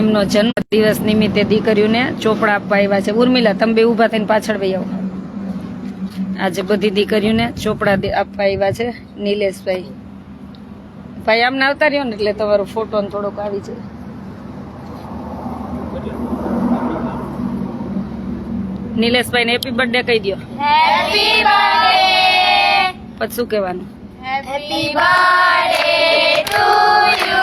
એમનો જન્મ દિવસ નિમિત્તે દીકરીઓને ચોપડા આપવા આવ્યા છે. ઉર્મિલા તમે બે ઊભા થઈને પાછળ વહી આવો. આજે બધી દીકરીઓને ચોપડા આપવા આવ્યા છે. નિલેશભાઈ. ભાઈ આમને આવતા રહ્યો ને એટલે તમારો ફોટો થોડોક આવી છે નિલેશભાઈ ને હેપી બર્થડે કહી દો હેપી બર્થડે પછી શું કહેવાનું? હેપી બર્થડે ટુ યુ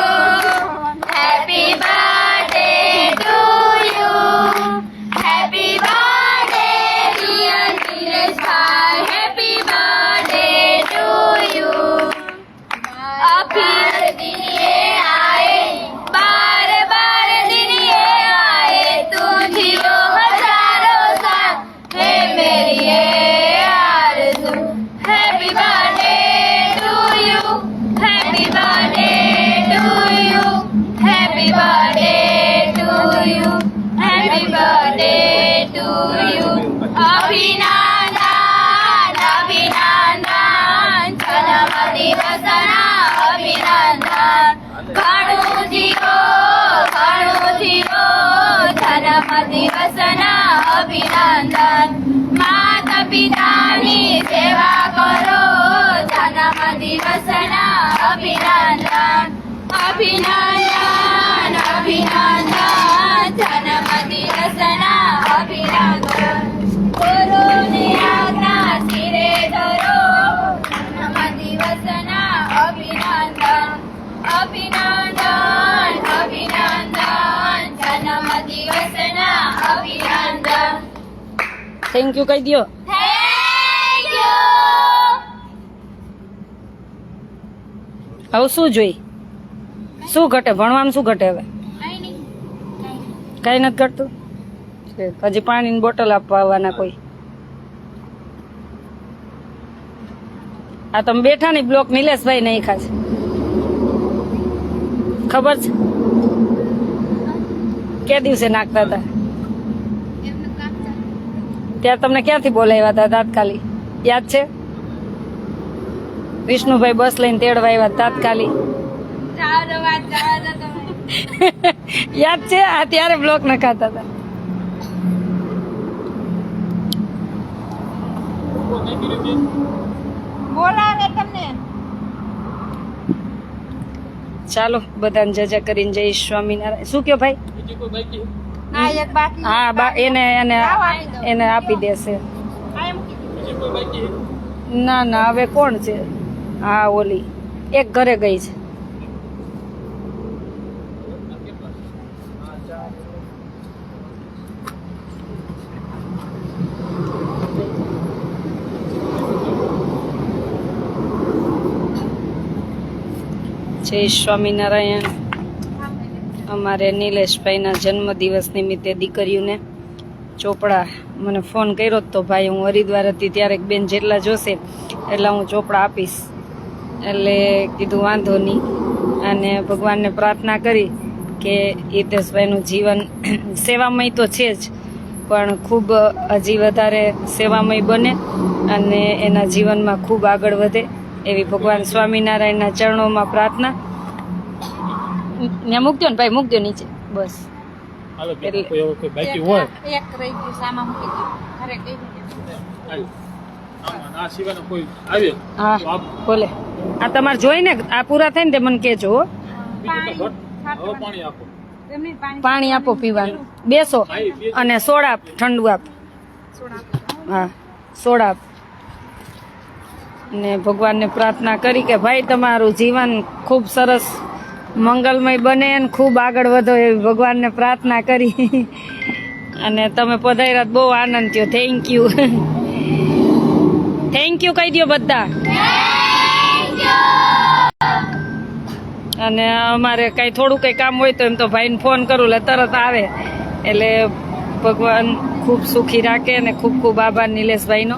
દિવસના અભિનંદન માતા પિતાની સેવા કરો જન્મ દિવસના અભિનંદન અભિનંદન અભિનંદન જન્મ દિવસના અભિનંદન થેન્ક યુ કહી દો હવે શું જોઈ શું ઘટે? ભણવામાં શું ઘટે હવે? કઈ નથી ઘટતું. હજી પાણીની બોટલ આપવા આવવાના કોઈ? આ તમે બેઠા ને બ્લોક નિલેશભાઈ નહીં ખાશે ખબર છે? કે દિવસે નાખતા હતા? ત્યારે તમને ક્યાંથી બોલાવ્યા હતા તાત્કાલિક? યાદ છે? વિષ્ણુભાઈ બસ લઈને તેડવા આવ્યા તાત્કાલિક. યાદ છે? આ ત્યારે બ્લોક નખાતા હતા. બોલાવે તમને. ચાલો બધાને જજા કરીને જય સ્વામિનારાયણ. શું કયો ભાઈ? હા બા એને એને એને આપી દેશે. ના ના હવે કોણ છે? હા ઓલી. એક ઘરે ગઈ છે. જય સ્વામિનારાયણ. અમારે નિલેશભાઈના જન્મદિવસ નિમિત્તે દીકરીઓને ચોપડા મને ફોન કર્યો તો ભાઈ હું હરિદ્વાર હતી ત્યારે એક બેન જેટલા જોશે એટલા હું ચોપડા આપીશ. એટલે કીધું વાંધો નહીં. અને ભગવાનને પ્રાર્થના કરી કે હિતેશભાઈનું જીવન સેવામય તો છે જ, પણ ખૂબ હજી વધારે સેવામય બને અને એના જીવનમાં ખૂબ આગળ વધે એવી ભગવાન સ્વામિનારાયણના ચરણોમાં પ્રાર્થના ત્યાં મૂકજો ને ભાઈ મૂકજો નીચે. બસ. હાલો એટલે- કોઈ એવો કોઈ બાકી હોય? એક રહી ગયું સામા મૂકી દો. ઘરે. આમાં આ બોલે. તમારે જોઈને આ પૂરા થાય ને તે મને હવે પાણી આપો. એમની પાણી પાણી આપો પીવાનું. બેસો અને સોડા આપ ઠંડુ આપ. હા સોડા આપ. ને ભગવાનને પ્રાર્થના કરી કે ભાઈ તમારું જીવન ખૂબ સરસ મંગલમય બને અને ખૂબ આગળ વધો એવી ભગવાનને પ્રાર્થના કરી. અને તમે પધાર્યા, બહુ આનંદ થયો. થેન્ક યુ થેન્ક યુ કહી દો બધા. અને અમારે કઈ થોડું કઈ કામ હોય તો એમ તો ભાઈને ફોન કરું, એટલે તરત આવે. એટલે ભગવાન ખૂબ સુખી રાખે અને ખૂબ ખૂબ આભાર નિલેશભાઈનો.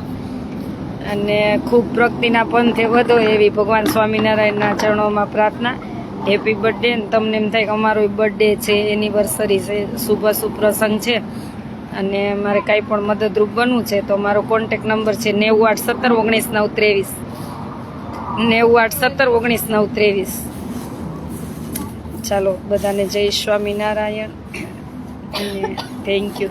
અને ખૂબ પ્રગતિના પંથે વધો એવી ભગવાન સ્વામિનારાયણના ચરણોમાં પ્રાર્થના. હેપી બર્થડે ને તમને એમ થાય કે અમારો બર્થડે છે એનિવર્સરી છે, શુભ શુભ પ્રસંગ છે. અને મારે કાંઈ પણ મદદરૂપ બનવું છે તો મારો કોન્ટેક નંબર છે નેવું આઠ સત્તર ઓગણીસ નવ ત્રેવીસ. નેવું આઠ સત્તર ઓગણીસ નવ ત્રેવીસ. ચાલો, બધાને જય સ્વામિનારાયણ. Thank you